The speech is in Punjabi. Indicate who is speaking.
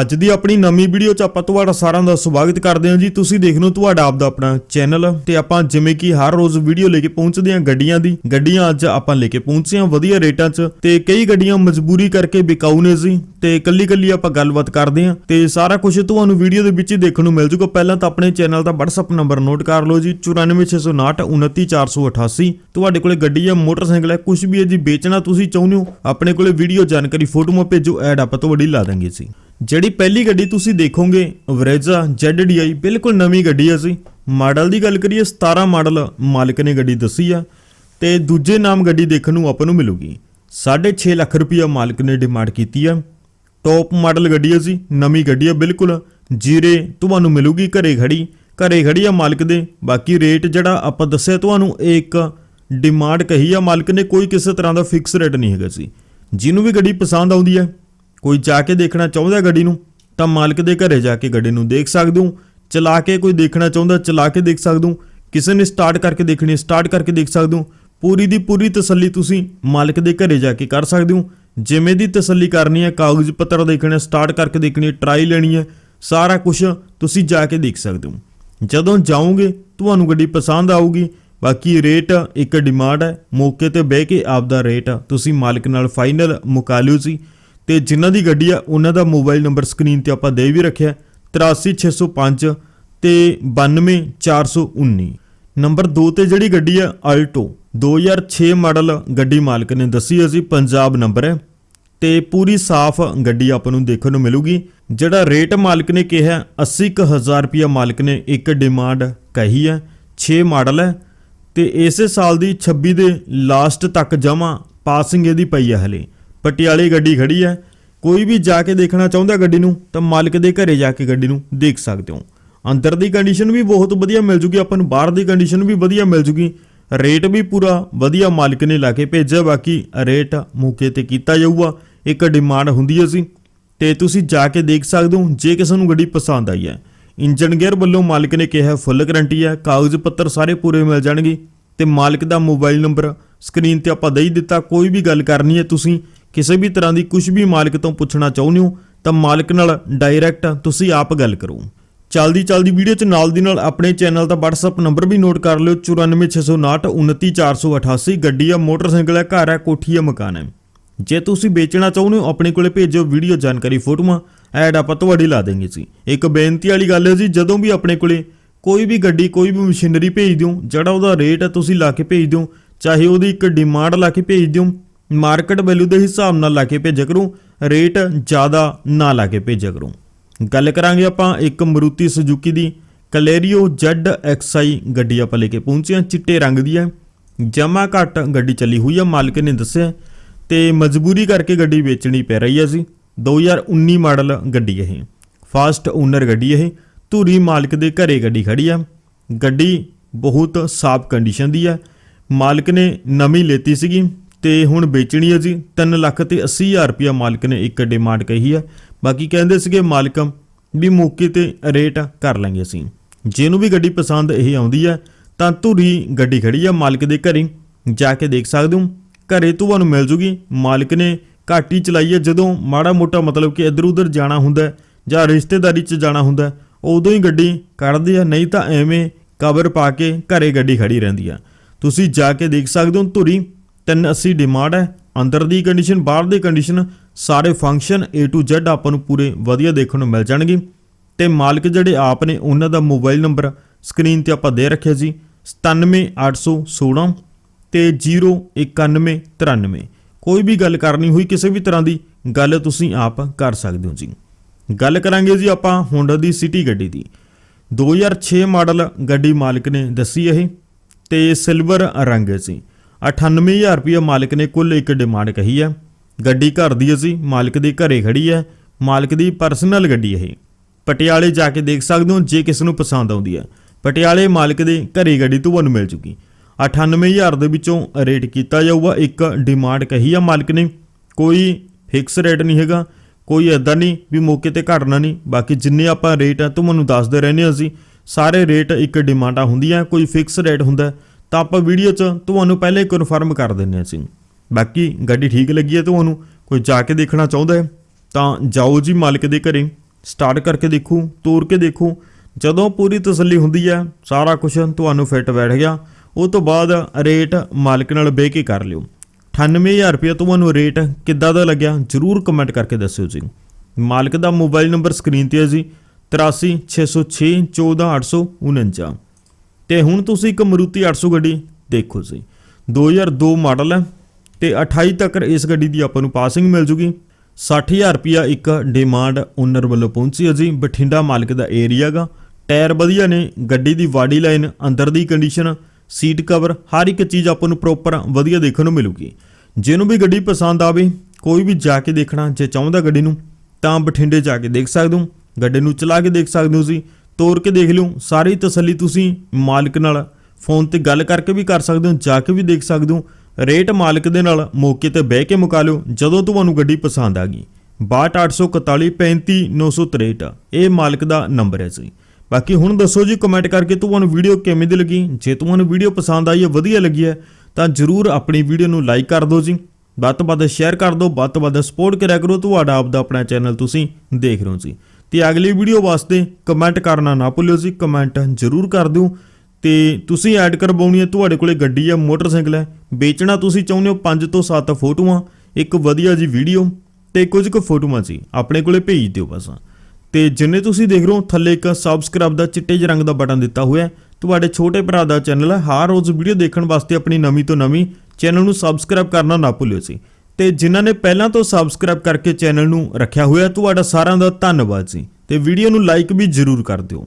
Speaker 1: ਅੱਜ ਦੀ ਆਪਣੀ ਨਵੀਂ ਵੀਡੀਓ 'ਚ ਆਪਾਂ ਤੁਹਾਡਾ ਸਾਰਿਆਂ ਦਾ ਸਵਾਗਤ ਕਰਦੇ ਹਾਂ ਜੀ। ਤੁਸੀਂ ਦੇਖ ਰਹੇ ਹੋ ਤੁਹਾਡਾ ਆਪਦਾ ਆਪਣਾ ਚੈਨਲ। ਤੇ ਆਪਾਂ ਜਿਵੇਂ ਕਿ ਹਰ ਰੋਜ਼ ਵੀਡੀਓ ਲੈ ਕੇ ਪਹੁੰਚਦੇ ਹਾਂ ਗੱਡੀਆਂ ਦੀ। ਗੱਡੀਆਂ ਅੱਜ ਆਪਾਂ ਲੈ ਕੇ ਪਹੁੰਚੇ ਹਾਂ ਵਧੀਆ ਰੇਟਾਂ 'ਚ। ਤੇ ਕਈ ਗੱਡੀਆਂ ਮਜਬੂਰੀ ਕਰਕੇ ਵਿਕਾਊ ਨੇ ਜੀ। ਤੇ ਕੱਲੀ ਕੱਲੀ ਆਪਾਂ ਗੱਲਬਾਤ ਕਰਦੇ ਹਾਂ। ਤੇ ਸਾਰਾ ਕੁਝ ਤੁਹਾਨੂੰ ਵੀਡੀਓ ਦੇ ਵਿੱਚ ਹੀ ਦੇਖਣ ਨੂੰ ਮਿਲ ਜੂਗਾ। ਪਹਿਲਾਂ ਤਾਂ ਆਪਣੇ ਚੈਨਲ ਦਾ WhatsApp ਨੰਬਰ ਨੋਟ ਕਰ ਲਓ ਜੀ। 94659 29488 ਤੁਹਾਡੇ ਕੋਲੇ ਗੱਡੀ ਜਾਂ ਮੋਟਰਸਾਈਕਲ ਹੈ ਕੁਝ ਵੀ ਹੈ ਜੀ, ਵੇਚਣਾ ਤੁਸੀਂ ਚਾਹੁੰਦੇ ਹੋ, ਆਪਣੇ ਕੋਲੇ ਵੀਡੀਓ ਜਾਣਕਾਰੀ, ਫੋਟੋਆਂ ਭੇਜੋ, ਐਡ ਆਪਾਂ ਤੁਹਾਡੀ ਲਾ ਦਾਂਗੇ ਜੀ। ਜਿਹੜੀ ਪਹਿਲੀ ਗੱਡੀ ਤੁਸੀਂ ਦੇਖੋਗੇ, ਵਰੇਜ਼ਾ ZDI ਬਿਲਕੁਲ ਨਵੀਂ ਗੱਡੀ ਹੈ ਜੀ। ਮਾਡਲ ਦੀ ਗੱਲ ਕਰੀਏ 17 ਮਾਡਲ ਮਾਲਕ ਨੇ ਗੱਡੀ ਦੱਸੀ ਆ, ਤੇ ਦੂਜੇ ਨਾਮ ਗੱਡੀ ਦੇਖਣ ਨੂੰ ਆਪਾਂ ਨੂੰ ਮਿਲੂਗੀ। 6.5 ਲੱਖ ਰੁਪਈਆ ਮਾਲਕ ਨੇ ਡਿਮਾਂਡ ਕੀਤੀ ਆ। ਟੌਪ ਮਾਡਲ ਗੱਡੀ ਹੈ ਜੀ, ਨਵੀਂ ਗੱਡੀ ਆ, ਬਿਲਕੁਲ ਜੀਰੇ ਤੁਹਾਨੂੰ ਮਿਲੂਗੀ, ਘਰੇ ਖੜੀ। ਘਰੇ ਖੜੀ ਆ ਮਾਲਕ ਦੇ। ਬਾਕੀ ਰੇਟ ਜਿਹੜਾ ਆਪਾਂ ਦੱਸਿਆ, ਤੁਹਾਨੂੰ ਇਹ ਇੱਕ ਡਿਮਾਂਡ ਕਹੀ ਆ ਮਾਲਕ ਨੇ, ਕੋਈ ਕਿਸੇ ਤਰ੍ਹਾਂ ਦਾ ਫਿਕਸ ਰੇਟ ਨਹੀਂ ਹੈਗਾ ਸੀ ਜਿਹਨੂੰ ਵੀ ਗੱਡੀ ਪਸੰਦ ਆਉਂਦੀ ਹੈ ਕੋਈ ਜਾ ਕੇ ਦੇਖਣਾ ਚਾਹੁੰਦਾ ਗੱਡੀ ਨੂੰ, ਤਾਂ ਮਾਲਕ ਦੇ ਘਰੇ ਜਾ ਕੇ ਗੱਡੀ ਨੂੰ ਦੇਖ ਸਕਦੇ ਹੋ। ਚਲਾ ਕੇ ਕੋਈ ਦੇਖਣਾ ਚਾਹੁੰਦਾ, ਚਲਾ ਕੇ ਦੇਖ ਸਕਦੇ ਹੋ। ਕਿਸੇ ਨੇ ਸਟਾਰਟ ਕਰਕੇ ਦੇਖਣੀ ਸਟਾਰਟ ਕਰਕੇ ਦੇਖ ਸਕਦੇ ਹੋ। ਪੂਰੀ ਦੀ ਪੂਰੀ ਤਸੱਲੀ ਤੁਸੀਂ ਮਾਲਕ ਦੇ ਘਰੇ ਜਾ ਕੇ ਕਰ ਸਕਦੇ ਹੋ। ਜਿਵੇਂ ਦੀ ਤਸੱਲੀ ਕਰਨੀ ਹੈ, ਕਾਗਜ਼ ਪੱਤਰ ਦੇਖਣੇ ਸਟਾਰਟ ਕਰਕੇ ਦੇਖਣੀ ਹੈ ਟਰਾਈ ਲੈਣੀ ਹੈ, ਸਾਰਾ ਕੁਝ ਤੁਸੀਂ ਜਾ ਕੇ ਦੇਖ ਸਕਦੇ ਹੋ। ਜਦੋਂ ਜਾਓਗੇ, ਤੁਹਾਨੂੰ ਗੱਡੀ ਪਸੰਦ ਆਊਗੀ। ਬਾਕੀ ਰੇਟ ਇੱਕ ਡਿਮਾਂਡ ਹੈ, ਮੌਕੇ ਤੇ ਬਹਿ ਕੇ ਆਪਦਾ ਰੇਟ ਤੁਸੀਂ ਮਾਲਕ ਨਾਲ ਫਾਈਨਲ ਮੁਕਾ ਲਿਓ ਸੀ। ਤੇ ਜਿਨ੍ਹਾਂ ਦੀ ਗੱਡੀ ਆ, ਉਹਨਾਂ ਦਾ ਮੋਬਾਈਲ ਨੰਬਰ ਸਕਰੀਨ ਤੇ ਆਪਾਂ ਦੇ ਵੀ ਰੱਖਿਆ 83605 ਤੇ 92419 ਨੰਬਰ 2 ਤੇ ਜਿਹੜੀ ਗੱਡੀ ਆ ਆਲਟੋ 2006 ਮਾਡਲ ਗੱਡੀ ਮਾਲਕ ਨੇ ਦੱਸੀ ਅਸੀਂ ਪੰਜਾਬ ਨੰਬਰ ਹੈ। ਤੇ ਪੂਰੀ ਸਾਫ਼ ਗੱਡੀ ਆਪਾਂ ਨੂੰ ਦੇਖਣ ਨੂੰ ਮਿਲੂਗੀ, ਜਿਹੜਾ ਰੇਟ ਮਾਲਕ ਨੇ ਕਿਹਾ 80000 ਰੁਪਿਆ ਮਾਲਕ ਨੇ ਇੱਕ ਡਿਮਾਂਡ ਕਹੀ ਹੈ 6 ਮਾਡਲ ਹੈ। ਤੇ ਇਸੇ ਸਾਲ ਦੀ 26 ਦੇ ਲਾਸਟ ਤੱਕ ਜਮਾ ਪਾਸਿੰਗ ਇਹਦੀ ਪਈ ਹੈ ਹਲੇ। ਪਟਿਆਲੇ ਗੱਡੀ ਖੜੀ ਹੈ। ਕੋਈ ਵੀ ਜਾ ਕੇ ਦੇਖਣਾ ਚਾਹੁੰਦਾ ਗੱਡੀ ਨੂੰ, ਤਾਂ ਮਾਲਕ ਦੇ ਘਰੇ ਜਾ ਕੇ ਗੱਡੀ ਨੂੰ ਦੇਖ ਸਕਦੇ ਹੋ। ਅੰਦਰ ਦੀ ਕੰਡੀਸ਼ਨ ਵੀ ਬਹੁਤ ਵਧੀਆ ਮਿਲ ਜੂਗੀ, ਆਪਾਂ ਨੂੰ ਬਾਹਰ ਦੀ ਕੰਡੀਸ਼ਨ ਵੀ ਵਧੀਆ ਮਿਲ ਜੂਗੀ। ਰੇਟ ਵੀ ਪੂਰਾ ਵਧੀਆ ਮਾਲਕ ਨੇ ਲਾ ਕੇ ਭੇਜਿਆ, ਬਾਕੀ ਰੇਟ ਮੌਕੇ ਤੇ ਕੀਤਾ ਜਾਊਗਾ। ਇੱਕ ਡਿਮਾਂਡ ਹੁੰਦੀ ਹੈ ਸੀ ਤੇ ਤੁਸੀਂ ਜਾ ਕੇ ਦੇਖ ਸਕਦੇ ਹੋ, ਜੇ ਕਿਸੇ ਨੂੰ ਗੱਡੀ ਪਸੰਦ ਆਈ ਹੈ। ਇੰਜਨ ਗੇਅਰ ਵੱਲੋਂ ਮਾਲਕ ਨੇ ਕਿਹਾ ਫੁੱਲ ਗਾਰੰਟੀ ਹੈ, ਕਾਗਜ਼ ਪੱਤਰ ਸਾਰੇ ਪੂਰੇ ਮਿਲ ਜਾਣਗੇ। ਤੇ ਮਾਲਕ ਦਾ ਮੋਬਾਈਲ ਨੰਬਰ ਸਕਰੀਨ ਤੇ ਆਪਾਂ ਦੇ ਦਿੱਤਾ, ਕੋਈ ਵੀ ਗੱਲ ਕਰਨੀ ਹੈ ਤੁਸੀਂ ਕਿਸੇ ਵੀ ਤਰ੍ਹਾਂ ਦੀ ਕੁਝ ਵੀ ਮਾਲਕ ਤੋਂ ਪੁੱਛਣਾ ਚਾਹੁੰਦੇ ਹੋ, ਤਾਂ ਮਾਲਕ ਨਾਲ ਡਾਇਰੈਕਟ ਤੁਸੀਂ ਆਪ ਗੱਲ ਕਰੋ। ਚਲਦੀ ਚਲਦੀ ਵੀਡੀਓ ਚ ਨਾਲ ਦੀ ਨਾਲ ਆਪਣੇ ਚੈਨਲ ਦਾ WhatsApp ਨੰਬਰ ਵੀ ਨੋਟ ਕਰ ਲਿਓ 94659 29488 ਗੱਡੀ ਆ ਮੋਟਰਸਾਈਕਲ ਹੈ, ਘਰ ਹੈ, ਕੋਠੀ ਹੈ ਮਕਾਨ ਹੈ। ਜੇ ਤੁਸੀਂ ਵੇਚਣਾ ਚਾਹੁੰਦੇ ਹੋ, ਆਪਣੇ ਕੋਲੇ ਭੇਜੋ ਵੀਡੀਓ ਜਾਣਕਾਰੀ ਫੋਟੋਆਂ, ਐਡ ਆਪਾਂ ਤੁਹਾਡੀ ਲਾ ਦੇਂਗੇ ਜੀ ਇੱਕ ਬੇਨਤੀ ਵਾਲੀ ਗੱਲ ਹੈ ਜੀ, ਜਦੋਂ ਵੀ ਆਪਣੇ ਕੋਲੇ ਕੋਈ ਵੀ ਗੱਡੀ, ਕੋਈ ਵੀ ਮਸ਼ੀਨਰੀ ਭੇਜ ਦਿਓ, ਜਿਹੜਾ ਉਹਦਾ ਰੇਟ ਹੈ ਤੁਸੀਂ ਲਾ ਕੇ ਭੇਜ ਦਿਓ, ਚਾਹੇ ਉਹਦੀ ਇੱਕ ਡਿਮਾਂਡ ਲਾ ਕੇ ਭੇਜ ਦਿਓ ਮਾਰਕੀਟ ਵੈਲਿਊ ਦੇ ਹਿਸਾਬ ਨਾਲ ਲਾ ਕੇ ਭੇਜਿਆ ਕਰੋ ਰੇਟ ਜ਼ਿਆਦਾ ਨਾ ਲਾ ਕੇ ਭੇਜਿਆ ਕਰੋ। ਗੱਲ ਕਰਾਂਗੇ ਆਪਾਂ ਇੱਕ ਮਰੂਤੀ ਸੁਜ਼ੂਕੀ ਦੀ, ਕਲੇਰੀਓ ZXi ਗੱਡੀ ਆਪਾਂ ਲੈ ਕੇ ਪਹੁੰਚੇ ਹਾਂ, ਚਿੱਟੇ ਰੰਗ ਦੀ ਹੈ। ਜਮਾ ਘੱਟ ਗੱਡੀ ਚੱਲੀ ਹੋਈ ਆ, ਮਾਲਕ ਨੇ ਦੱਸਿਆ ਤੇ ਮਜਬੂਰੀ ਕਰਕੇ ਗੱਡੀ ਵੇਚਣੀ ਪੈ ਰਹੀ ਹੈ ਜੀ। 2019 ਮਾਡਲ ਗੱਡੀ ਇਹ। ਫਾਸਟ ਓਨਰ ਗੱਡੀ ਇਹ। ਧੂਰੀ ਮਾਲਕ ਦੇ ਘਰੇ ਗੱਡੀ ਖੜੀ ਆ। ਗੱਡੀ ਬਹੁਤ ਸਾਫ਼ ਕੰਡੀਸ਼ਨ ਦੀ ਹੈ ਮਾਲਕ ਨੇ ਨਵੀਂ ਲੇਤੀ ਸੀਗੀ। ਤੇ ਹੁਣ ਵੇਚਣੀ ਹੈ ਜੀ 3 ਲੱਖ ਤੇ 80 ਹਜ਼ਾਰ ਰੁਪਇਆ ਮਾਲਕ ਨੇ ਇੱਕ ਡਿਮਾਂਡ ਕਹੀ ਹੈ। ਬਾਕੀ ਕਹਿੰਦੇ ਸੀਗੇ ਮਾਲਕ ਵੀ ਮੌਕੇ ਤੇ ਰੇਟ ਕਰ ਲਾਂਗੇ ਅਸੀਂ। ਜਿਹਨੂੰ ਵੀ ਗੱਡੀ ਪਸੰਦ ਇਹ ਆਉਂਦੀ ਹੈ, ਤਾਂ ਧੂਰੀ ਗੱਡੀ ਖੜੀ ਆ ਮਾਲਕ ਦੇ ਘਰੇ। ਜਾ ਕੇ ਦੇਖ ਸਕਦੇ ਹੋ, ਘਰੇ ਤੁਹਾਨੂੰ ਮਿਲ ਜੂਗੀ। ਮਾਲਕ ਨੇ ਘੱਟ ਹੀ ਚਲਾਈ ਹੈ, ਜਦੋਂ ਮਾੜਾ ਮੋਟਾ ਮਤਲਬ ਕਿ ਇੱਧਰ ਉੱਧਰ ਜਾਣਾ ਹੁੰਦਾ ਜਾਂ ਰਿਸ਼ਤੇਦਾਰੀ 'ਚ ਜਾਣਾ ਹੁੰਦਾ ਉਦੋਂ ਹੀ ਗੱਡੀ ਕੱਢਦੇ ਆ। ਨਹੀਂ ਤਾਂ ਐਵੇਂ ਕਵਰ ਪਾ ਕੇ ਘਰੇ ਗੱਡੀ ਖੜੀ ਰਹਿੰਦੀ ਆ। ਤੁਸੀਂ ਜਾ ਕੇ ਦੇਖ ਸਕਦੇ ਹੋ ਧੂਰੀ। 380 ਡਿਮਾਂਡ ਹੈ। ਅੰਦਰ ਦੀ ਕੰਡੀਸ਼ਨ ਬਾਹਰ ਦੀ ਕੰਡੀਸ਼ਨ ਸਾਰੇ ਫੰਕਸ਼ਨ A to Z ਆਪਾਂ ਨੂੰ ਪੂਰੇ ਵਧੀਆ ਦੇਖਣ ਨੂੰ ਮਿਲ ਜਾਣਗੇ। ਤੇ ਮਾਲਕ ਜਿਹੜੇ ਆਪ ਨੇ, ਉਹਨਾਂ ਦਾ ਮੋਬਾਈਲ ਨੰਬਰ ਸਕਰੀਨ ਤੇ ਆਪਾਂ ਦੇ ਰੱਖਿਆ ਜੀ 97816 ਤੇ 09193 ਕੋਈ ਵੀ ਗੱਲ ਕਰਨੀ ਹੋਈ ਕਿਸੇ ਵੀ ਤਰ੍ਹਾਂ ਦੀ, ਗੱਲ ਤੁਸੀਂ ਆਪ ਕਰ ਸਕਦੇ ਹੋ ਜੀ। ਗੱਲ ਕਰਾਂਗੇ ਜੀ ਆਪਾਂ ਹੋਂਡਾ ਦੀ ਸਿਟੀ ਗੱਡੀ ਦੀ। 2006 ਮਾਡਲ ਗੱਡੀ ਮਾਲਕ ਨੇ ਦੱਸੀ ਇਹ, ਤੇ ਸਿਲਵਰ ਰੰਗ ਸੀ 98000 ਰੁਪਏ ਮਾਲਕ ਨੇ ਕੁੱਲ ਇੱਕ ਡਿਮਾਂਡ ਕਹੀ ਹੈ। ਗੱਡੀ ਘਰ ਦੀ ਸੀ ਮਾਲਕ ਦੇ ਘਰੇ ਖੜੀ ਹੈ। ਮਾਲਕ ਦੀ ਪਰਸਨਲ ਗੱਡੀ ਇਹ। ਪਟਿਆਲੇ ਜਾ ਕੇ ਦੇਖ ਸਕਦੇ ਹੋ, ਜੇ ਕਿਸ ਨੂੰ ਪਸੰਦ ਆਉਂਦੀ ਹੈ। ਪਟਿਆਲੇ ਮਾਲਕ ਦੇ ਘਰੇ ਗੱਡੀ ਤੁਹਾਨੂੰ ਮਿਲ ਜੂਗੀ। 98000 ਦੇ ਵਿੱਚੋਂ ਰੇਟ ਕੀਤਾ ਜਾਊਗਾ, ਇੱਕ ਡਿਮਾਂਡ ਕਹੀ ਆ ਮਾਲਕ ਨੇ। ਕੋਈ ਫਿਕਸ ਰੇਟ ਨਹੀਂ ਹੈਗਾ, ਕੋਈ ਐਦਾਂ ਨਹੀਂ ਵੀ ਮੌਕੇ ਤੇ ਘਟਣਾ ਨਹੀਂ। ਬਾਕੀ ਜਿੰਨੇ ਆਪਾਂ ਰੇਟ ਆ, ਤੁਹਾਨੂੰ ਦੱਸਦੇ ਰਹਿੰਦੇ ਹਾਂ ਅਸੀਂ। ਸਾਰੇ ਰੇਟ ਇੱਕ ਡਿਮਾਂਡਾਂ ਹੁੰਦੀਆਂ, ਕੋਈ ਫਿਕਸ ਰੇਟ ਹੁੰਦਾ। ਤਾਂ ਆਪਾਂ ਵੀਡੀਓ 'ਚ ਤੁਹਾਨੂੰ ਪਹਿਲੇ ਕਨਫਰਮ ਕਰ ਦਿੰਦੇ ਹਾਂ ਅਸੀਂ। ਬਾਕੀ ਗੱਡੀ ਠੀਕ ਲੱਗੀ ਹੈ ਤੁਹਾਨੂੰ, ਕੋਈ ਜਾ ਕੇ ਦੇਖਣਾ ਚਾਹੁੰਦਾ ਹੈ, ਤਾਂ ਜਾਓ ਜੀ ਮਾਲਕ ਦੇ ਘਰੇ ਸਟਾਰਟ ਕਰਕੇ ਦੇਖੋ ਤੋੜ ਕੇ ਦੇਖੋ। ਜਦੋਂ ਪੂਰੀ ਤਸੱਲੀ ਹੁੰਦੀ ਹੈ, ਸਾਰਾ ਕੁਝ ਤੁਹਾਨੂੰ ਫਿੱਟ ਬੈਠ ਗਿਆ। ਉਹ ਤੋਂ ਬਾਅਦ ਰੇਟ ਮਾਲਕ ਨਾਲ ਬਹਿ ਕੇ ਕਰ ਲਿਓ। 98000 ਰੁਪਏ ਤੁਹਾਨੂੰ ਰੇਟ ਕਿੱਦਾਂ ਦਾ ਲੱਗਿਆ, ਜਰੂਰ ਕਮੈਂਟ ਕਰਕੇ ਦੱਸਿਓ ਜੀ। ਮਾਲਕ ਦਾ ਮੋਬਾਈਲ ਨੰਬਰ ਸਕਰੀਨ ਤੇ ਹੈ ਜੀ 8360614849 ਤੇ ਹੁਣ ਤੁਸੀਂ ਇੱਕ ਮਰੂਤੀ 800 ਗੱਡੀ ਦੇਖੋ ਜੀ। 2002 ਮਾਡਲ ਹੈ ਤੇ 28 ਤੱਕ ਇਸ ਗੱਡੀ ਦੀ ਆਪਾਂ ਨੂੰ ਪਾਸਿੰਗ ਮਿਲ ਜੂਗੀ। 60000 ਰੁਪਿਆ ਇੱਕ ਡਿਮਾਂਡ ਓਨਰ ਵੱਲੋਂ ਪਹੁੰਚੀ ਹੈ ਜੀ। ਬਠਿੰਡਾ ਮਾਲਕ ਦਾ ਏਰੀਆ ਗਾ ਟਾਇਰ ਵਧੀਆ ਨੇ, ਗੱਡੀ ਦੀ ਬਾਡੀ ਲਾਈਨ ਅੰਦਰ ਦੀ ਕੰਡੀਸ਼ਨ ਸੀਟ ਕਵਰ ਹਰ ਇੱਕ ਚੀਜ਼ ਆਪਾਂ ਨੂੰ ਪ੍ਰੋਪਰ ਵਧੀਆ ਦੇਖਣ ਨੂੰ ਮਿਲੂਗੀ। ਜਿਹਨੂੰ ਵੀ ਗੱਡੀ ਪਸੰਦ ਆਵੇ, ਕੋਈ ਵੀ ਜਾ ਕੇ ਦੇਖਣਾ, ਜੇ ਚਾਹੁੰਦਾ ਗੱਡੀ ਨੂੰ, ਤਾਂ ਬਠਿੰਡੇ ਜਾ ਕੇ ਦੇਖ ਸਕਦੇ ਹੋ। ਗੱਡੀ ਨੂੰ ਚਲਾ ਕੇ ਦੇਖ ਸਕਦੇ ਹੋ ਜੀ। ਤੋਰ ਕੇ ਦੇਖ ਲਿਓ, ਸਾਰੀ ਤਸੱਲੀ ਤੁਸੀਂ ਮਾਲਕ ਨਾਲ। ਫੋਨ ਤੇ ਗੱਲ ਕਰਕੇ ਵੀ ਕਰ ਸਕਦੇ ਹੋ, ਜਾ ਕੇ ਵੀ ਦੇਖ ਸਕਦੇ ਹੋ। ਰੇਟ ਮਾਲਕ ਦੇ ਨਾਲ ਮੌਕੇ ਤੇ ਬਹਿ ਕੇ ਮੁਕਾ ਲਿਓ, ਜਦੋਂ ਤੁਹਾਨੂੰ ਗੱਡੀ ਪਸੰਦ ਆ ਗਈ। 6284435963 ਇਹ ਮਾਲਕ ਦਾ ਨੰਬਰ ਹੈ ਜੀ। ਬਾਕੀ ਹੁਣ ਦੱਸੋ ਜੀ ਕਮੈਂਟ ਕਰਕੇ ਤੁਹਾਨੂੰ ਵੀਡੀਓ ਕਿਵੇਂ ਦੀ ਲੱਗੀ? ਜੇ ਤੁਹਾਨੂੰ ਵੀਡੀਓ ਪਸੰਦ ਆਈ ਹੈ, ਵਧੀਆ ਲੱਗੀ ਹੈ, ਤਾਂ ਜਰੂਰ ਆਪਣੀ ਵੀਡੀਓ ਨੂੰ ਲਾਈਕ ਕਰ ਦਿਓ ਜੀ। ਵੱਧ ਤੋਂ ਵੱਧ ਸ਼ੇਅਰ ਕਰ ਦਿਓ, ਵੱਧ ਤੋਂ ਵੱਧ ਸਪੋਰਟ ਕਰਿਆ ਕਰੋ, ਤੁਹਾਡਾ ਆਪ ਦਾ ਆਪਣਾ ਚੈਨਲ ਤੁਸੀਂ ਦੇਖ ਰਹੇ ਹੋ ਜੀ। ਤੇ ਅਗਲੀ ਵੀਡੀਓ ਵਾਸਤੇ ਕਮੈਂਟ ਕਰਨਾ ਨਾ ਭੁੱਲਿਓ ਜੀ ਕਮੈਂਟ ਜਰੂਰ ਕਰ ਦਿਓ। ਤੇ ਤੁਸੀਂ ਐਡ ਕਰਵਾਉਣੀ ਹੈ, ਤੁਹਾਡੇ ਕੋਲੇ ਗੱਡੀ ਹੈ, ਮੋਟਰਸਾਈਕਲ ਹੈ, ਵੇਚਣਾ ਤੁਸੀਂ ਚਾਹੁੰਦੇ ਹੋ 5 ਤੋਂ 7 ਫੋਟੋਆਂ, ਇੱਕ ਵਧੀਆ ਜੀ ਵੀਡੀਓ ਤੇ ਕੁਝ ਕੁ ਫੋਟੋਆਂ ਸੀ ਆਪਣੇ ਕੋਲੇ ਭੇਜ ਦਿਓ ਬਸ। ਤੇ ਜਿੰਨੇ ਤੁਸੀਂ ਦੇਖ ਰਹੇ ਹੋ, ਥੱਲੇ ਇੱਕ ਸਬਸਕ੍ਰਾਈਬ ਦਾ ਚਿੱਟੇ ਜਿਹੇ ਰੰਗ ਦਾ ਬਟਨ ਦਿੱਤਾ ਹੋਇਆ ਤੁਹਾਡੇ ਛੋਟੇ ਭਰਾ ਦਾ ਚੈਨਲ ਹੈ। ਹਰ ਰੋਜ਼ ਵੀਡੀਓ ਦੇਖਣ ਵਾਸਤੇ ਆਪਣੀ ਨਵੀਂ ਤੋਂ ਨਵੀਂ ਚੈਨਲ ਨੂੰ ਸਬਸਕ੍ਰਾਈਬ ਕਰਨਾ ਨਾ ਭੁੱਲਿਓ ਸੀ ਤੇ ਜਿਨ੍ਹਾਂ ਨੇ ਪਹਿਲਾਂ ਤੋਂ ਸਬਸਕ੍ਰਾਈਬ ਕਰਕੇ ਚੈਨਲ ਨੂੰ ਰੱਖਿਆ ਹੋਇਆ ਤੁਹਾਡਾ ਸਾਰਿਆਂ ਦਾ ਧੰਨਵਾਦ ਜੀ। ਤੇ ਵੀਡੀਓ ਨੂੰ ਲਾਈਕ ਵੀ ਜਰੂਰ ਕਰ ਦਿਓ।